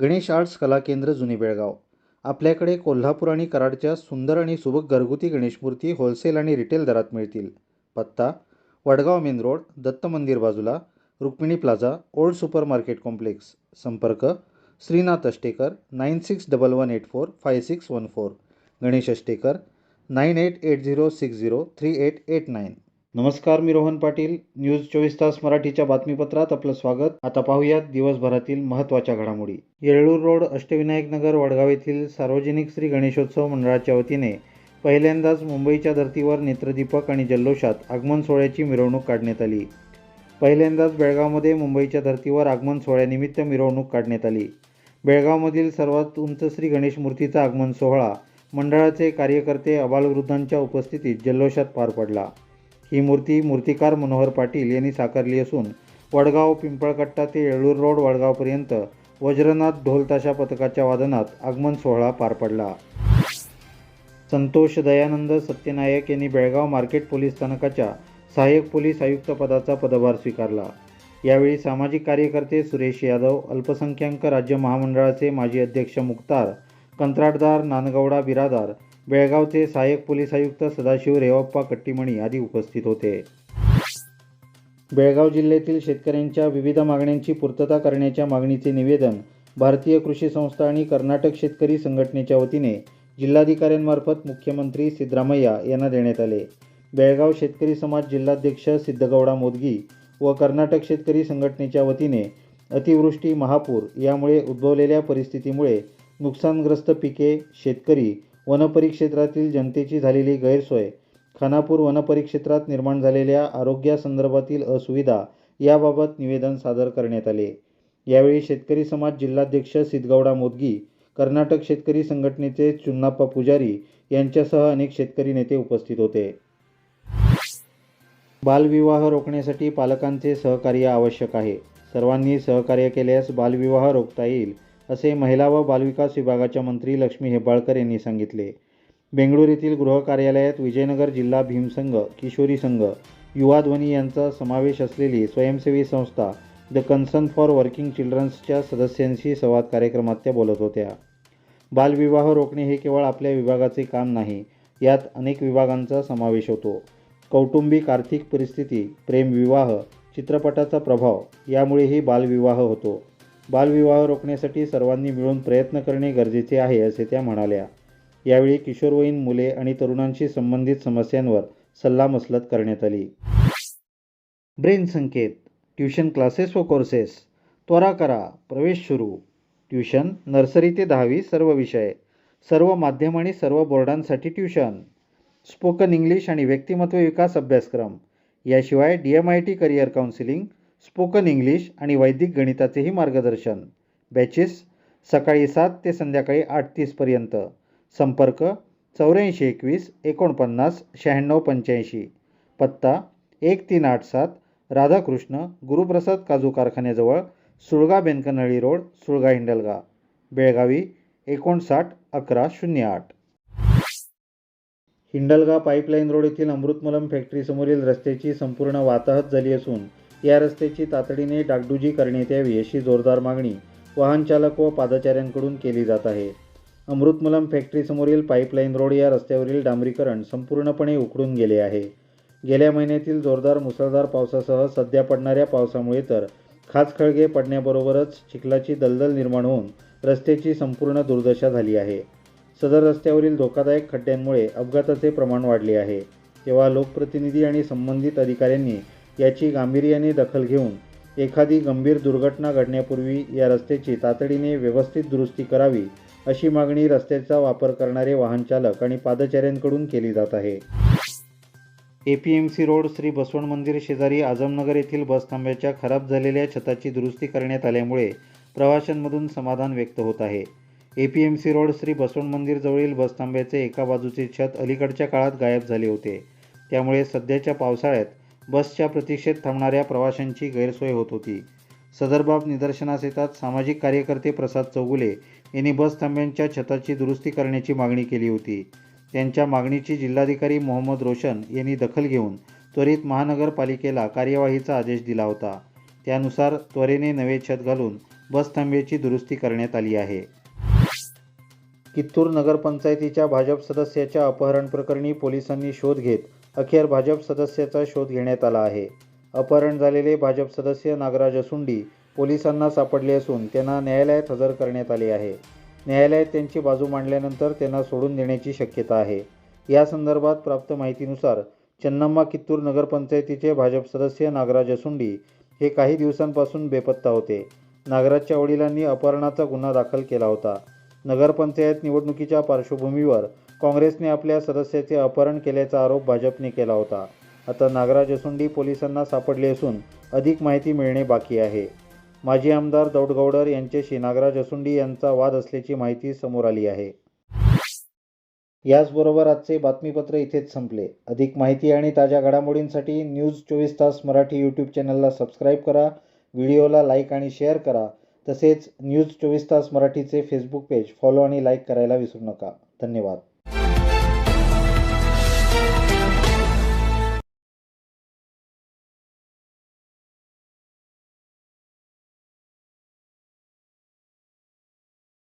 Ganesh arts कला केंद्र जुनी बेळगाव. आपल्याकडे कोल्हापूर आणि कराडच्या सुंदर आणि सुबक घरगुती गणेशमूर्ती होलसेल आणि रिटेल दरात मिळतील. पत्ता वडगाव मेन रोड दत्त मंदिर बाजूला Rukmini plaza old super market complex. संपर्क Shrinath Ashtekar nine six double one eight four five six one four. Ganesh Ashtekar nine eight eight zero six zero three eight eight nine नमस्कार मी Rohan Patil. News चोवीस तास मराठीच्या बातमीपत्रात आपलं स्वागत. आता पाहूयात दिवसभरातील महत्त्वाच्या घडामोडी. येळूर रोड अष्टविनायक नगर वडगाव येथील सार्वजनिक श्री गणेशोत्सव मंडळाच्या वतीने पहिल्यांदाच मुंबईच्या धर्तीवर नेत्रदीपक आणि जल्लोषात आगमन सोहळ्याची मिरवणूक काढण्यात आली. पहिल्यांदाच बेळगावमध्ये मुंबईच्या धर्तीवर आगमन सोहळ्यानिमित्त मिरवणूक काढण्यात आली. बेळगावमधील सर्वात उंच श्री गणेश मूर्तीचा आगमन सोहळा मंडळाचे कार्यकर्ते अबालवृद्धांच्या उपस्थितीत जल्लोषात पार पडला. ही मूर्ती मूर्तिकार मनोहर पाटील यांनी साकारली असून वडगाव पिंपळकट्टा ते येळूर रोड वडगावपर्यंत वज्रनाथ ढोलताशा पथकाच्या वादनात आगमन सोहळा पार पडला. संतोष दयानंद सत्यनायक यांनी बेळगाव मार्केट पोलीस स्थानकाच्या सहाय्यक पोलीस आयुक्त पदाचा पदभार स्वीकारला. यावेळी सामाजिक कार्यकर्ते सुरेश यादव अल्पसंख्याक राज्य महामंडळाचे माजी अध्यक्ष मुक्तार कंत्राटदार नानगौडा बिरादार बेळगावचे सहाय्यक पोलीस आयुक्त सदाशिव रेवाप्पा कट्टीमणी आदी उपस्थित होते. बेळगाव जिल्ह्यातील शेतकऱ्यांच्या विविध मागण्यांची पूर्तता करण्याच्या मागणीचे निवेदन भारतीय कृषी संस्था आणि कर्नाटक शेतकरी संघटनेच्या वतीने जिल्हाधिकाऱ्यांमार्फत मुख्यमंत्री सिद्धरामय्या यांना देण्यात आले. बेळगाव शेतकरी समाज जिल्हाध्यक्ष सिद्धगौडा मोदगी व कर्नाटक शेतकरी संघटनेच्या वतीने अतिवृष्टी महापूर यामुळे उद्भवलेल्या परिस्थितीमुळे नुकसानग्रस्त पिके शेतकरी वनपरिक्षेत्रातील जनतेची झालेली गैरसोय खानापूर वनपरिक्षेत्रात निर्माण झालेल्या आरोग्यासंदर्भातील असुविधा याबाबत निवेदन सादर करण्यात आले. यावेळी शेतकरी समाज जिल्हाध्यक्ष सिद्धगौडा मोदगी कर्नाटक शेतकरी संघटनेचे चुन्नाप्पा पुजारी यांच्यासह अनेक शेतकरी नेते उपस्थित होते. बालविवाह रोखण्यासाठी पालकांचे सहकार्य आवश्यक आहे. सर्वांनी सहकार्य केल्यास बालविवाह रोखता येईल. असे महिला व बालविकास विभागाच्या मंत्री लक्ष्मी हेबाळकर यांनी सांगितले. बेंगळूर येथील गृह कार्यालयात विजयनगर जिल्हा भीमसंघ किशोरी संघ युवा ध्वनी यांचा समावेश असलेली स्वयंसेवी संस्था द कन्सर्न फॉर वर्किंग चिल्ड्रन्सच्या सदस्यांशी संवाद कार्यक्रमात त्या बोलत होत्या. बालविवाह रोखणे हे केवळ आपल्या विभागाचे काम नाही यात अनेक विभागांचा समावेश होतो. कौटुंबिक आर्थिक परिस्थिती प्रेमविवाह चित्रपटाचा प्रभाव यामुळेही बालविवाह होतो. बालविवाह रोखण्यासाठी सर्वांनी मिळून प्रयत्न करणे गरजेचे आहे असे त्या म्हणाल्या. यावेळी किशोरवयीन मुले आणि तरुणांशी संबंधित समस्यांवर सल्लामसलत करण्यात आली. ब्रेन संकेत ट्युशन क्लासेस व कोर्सेस. त्वरा करा प्रवेश सुरू. ट्युशन नर्सरी ते दहावी सर्व विषय. सर्व माध्यम आणि सर्व बोर्डांसाठी ट्युशन. स्पोकन इंग्लिश आणि व्यक्तिमत्व विकास अभ्यासक्रम. याशिवाय D M I T career counselling spoken English आणि वैदिक गणिताचेही मार्गदर्शन. बॅचेस सकाळी सात ते संध्याकाळी आठ तीसपर्यंत संपर्क चौऱ्याऐंशी एकवीस एकोणपन्नास शहाण्णव पंच्याऐंशी. पत्ता एक तीन आठ सात राधाकृष्ण गुरुप्रसाद काजू कारखान्याजवळ सुळगा बेनकनहळ्ली रोड सुळगा हिंडलगा. बेळगावी एकोणसाठ अकरा शून्य आठ. हिंडलगा पाईपलाईन रोड येथील अमृतमलम फॅक्टरीसमोरील रस्त्याची संपूर्ण वाताहत झाली असून या रस्त्याची तातडीने डागडुजी करण्यात यावी अशी जोरदार मागणी वाहनचालक व पादचाऱ्यांकडून केली जात आहे. अमृतमलम फॅक्टरीसमोरील पाईपलाईन रोड या रस्त्यावरील डांबरीकरण संपूर्णपणे उखडून गेले आहे. गेल्या महिन्यातील जोरदार मुसळधार पावसासह सध्या पडणाऱ्या पावसामुळे तर खाचखळगे पडण्याबरोबरच चिखलाची दलदल निर्माण होऊन रस्त्याची संपूर्ण दुर्दशा झाली आहे. सदर रस्त्यावरील धोकादायक खड्ड्यांमुळे अपघाताचे प्रमाण वाढले आहे. तेव्हा लोकप्रतिनिधी आणि संबंधित अधिकाऱ्यांनी याची गांभीर्याने दखल घेऊन एखादी गंभीर दुर्घटना घडण्यापूर्वी या रस्त्याची तातडीने व्यवस्थित दुरुस्ती करावी अशी मागणी रस्त्याचा वापर करणारे वाहनचालक आणि पादचाऱ्यांकडून केली जात आहे. A P M C road Shri Basavan मंदिर शेजारी आझमनगर येथील बसथांब्याच्या खराब झालेल्या छताची दुरुस्ती करण्यात आल्यामुळे प्रवाशांमधून समाधान व्यक्त होत आहे. A P M C road Shri Basavan मंदिरजवळील बसथांब्याचे एका बाजूचे छत अलीकडच्या काळात गायब झाले होते. त्यामुळे सध्याच्या पावसाळ्यात बसच्या प्रतीक्षेत थांबणाऱ्या प्रवाशांची गैरसोय होत होती. सदर बाब निदर्शनास येतात सामाजिक कार्यकर्ते प्रसाद चौगुले यांनी बस थांब्यांच्या छताची दुरुस्ती करण्याची मागणी केली होती. त्यांच्या मागणीची जिल्हाधिकारी मोहम्मद रोशन यांनी दखल घेऊन त्वरित महानगरपालिकेला कार्यवाहीचा आदेश दिला होता. त्यानुसार त्वरेने नवे छत घालून बस थांब्याची दुरुस्ती करण्यात आली आहे. कित्तूर नगरपंचायतीच्या भाजप सदस्याच्या अपहरण प्रकरणी पोलिसांनी शोध घेत अखेर भाजप सदस्याचा शोध घेण्यात आला आहे. अपहरण झालेले भाजप सदस्य नागराज असुंडी पोलिसांना सापडले असून त्यांना न्यायालयात हजर करण्यात आले आहे. न्यायालयात त्यांची बाजू मांडल्यानंतर त्यांना सोडून देण्याची शक्यता आहे. या संदर्भात प्राप्त माहितीनुसार चन्नम्मा कित्तूर नगरपंचायतीचे भाजप सदस्य नागराज असुंडी हे काही दिवसांपासून बेपत्ता होते. नागराजच्या वडिलांनी अपहरणाचा गुन्हा दाखल केला होता. नगरपंचायत निवडणुकीच्या पार्श्वभूमीवर काँग्रेसने आपल्या सदस्याचे अपहरण केल्याचा आरोप भाजपने केला होता. आता नागराज असुंडी पोलिसांना सापडले असून अधिक माहिती मिळणे बाकी आहे. माजी आमदार दौडगौडर यांच्याशी नागराज असुंडी यांचा वाद असल्याची माहिती समोर आली आहे. याचबरोबर आजचे बातमीपत्र इथेच संपले. अधिक माहिती आणि ताज्या घडामोडींसाठी न्यूज चोवीस तास मराठी यूट्यूब चॅनलला सबस्क्राईब करा व्हिडिओला लाईक आणि शेअर करा. तसेच न्यूज चोवीस तास मराठीचे फेसबुक पेज फॉलो आणि लाईक करायला विसरू नका. धन्यवाद.